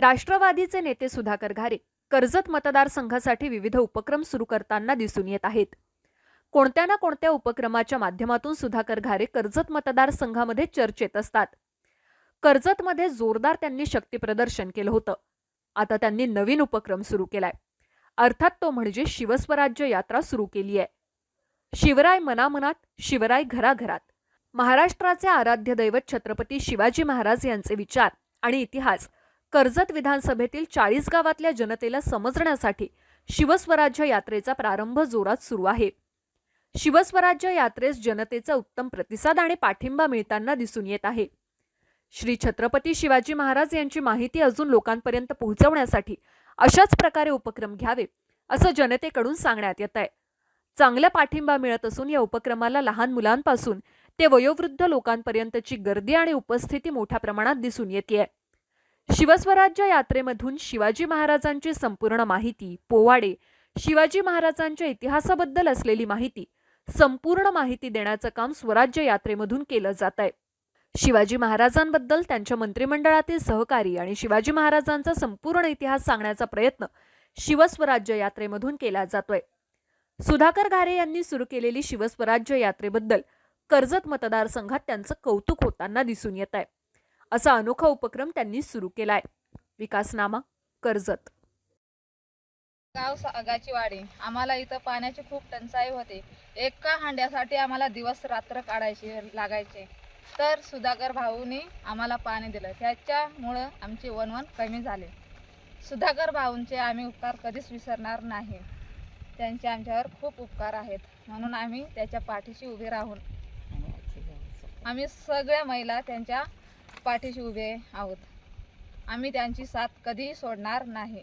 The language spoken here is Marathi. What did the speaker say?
राष्ट्रवादीचे नेते सुधाकर घारे कर्जत मतदारसंघासाठी विविध उपक्रम सुरू करताना दिसून येत आहेत. कोणत्या ना कोणत्या उपक्रमाच्या माध्यमातून सुधाकर घारे कर्जत मतदारसंघामध्ये चर्चेत असतात. कर्जतमध्ये जोरदार त्यांनी शक्तीप्रदर्शन केलं होतं. आता त्यांनी नवीन उपक्रम सुरू केलाय. अर्थात तो म्हणजे शिवस्वराज्य यात्रा सुरू केली आहे. शिवराय मनामनात शिवराय घराघरात. महाराष्ट्राचे आराध्य दैवत छत्रपती शिवाजी महाराज यांचे विचार आणि इतिहास कर्जत विधानसभेतील चाळीस गावातल्या जनतेला समजण्यासाठी शिवस्वराज्य यात्रेचा प्रारंभ जोरात सुरू आहे. शिवस्वराज्य यात्रेस जनतेचा उत्तम प्रतिसाद आणि पाठिंबा मिळताना दिसून येत आहे. श्री छत्रपती शिवाजी महाराज यांची माहिती अजून लोकांपर्यंत पोहोचवण्यासाठी अशाच प्रकारे उपक्रम घ्यावे असं जनतेकडून सांगण्यात येत आहे. चांगला पाठिंबा मिळत असून या उपक्रमाला लहान मुलांपासून ते वयोवृद्ध लोकांपर्यंतची गर्दी आणि उपस्थिती मोठ्या प्रमाणात दिसून येते शिवस्वराज्य यात्रेमधून शिवाजी महाराजांची संपूर्ण माहिती पोवाडे. शिवाजी महाराजांच्या इतिहासाबद्दल असलेली माहिती संपूर्ण माहिती देण्याचं काम स्वराज्य यात्रेमधून केलं जात आहे शिवाजी महाराजांबद्दल त्यांच्या मंत्रिमंडळातील सहकारी आणि शिवाजी महाराजांचा संपूर्ण इतिहास सांगण्याचा प्रयत्न शिवस्वराज्य यात्रेमधून केला जातोय. सुधाकर घारे यांनी सुरू केलेली शिवस्वराज्य यात्रेबद्दल कर्जत मतदारसंघात त्यांचं कौतुक होताना दिसून येत आहे असा अनोखा उपक्रम त्यांनी सुरू केलाय. विकासनामा कर्जत. गाव सागाची वाडी. आम्हाला इथं पाण्याची खूप टंचाई होते. एका हांड्यासाठी आम्हाला दिवस रात्र काढायचे लागायचे. तर सुधाकर भाऊंनी आम्हाला पाणी दिलं. त्याच्यामुळं आमचे वनवन कमी झाले. सुधाकर भाऊंचे आम्ही उपकार कधीच विसरणार नाही. त्यांचे आमच्यावर खूप उपकार आहेत. म्हणून आम्ही त्याच्या पाठीशी उभे राहून आम्ही सगळ्या महिला त्यांच्या पाठीशी उभे आहोत. आम्ही त्यांची साथ कधीही सोडणार नाही.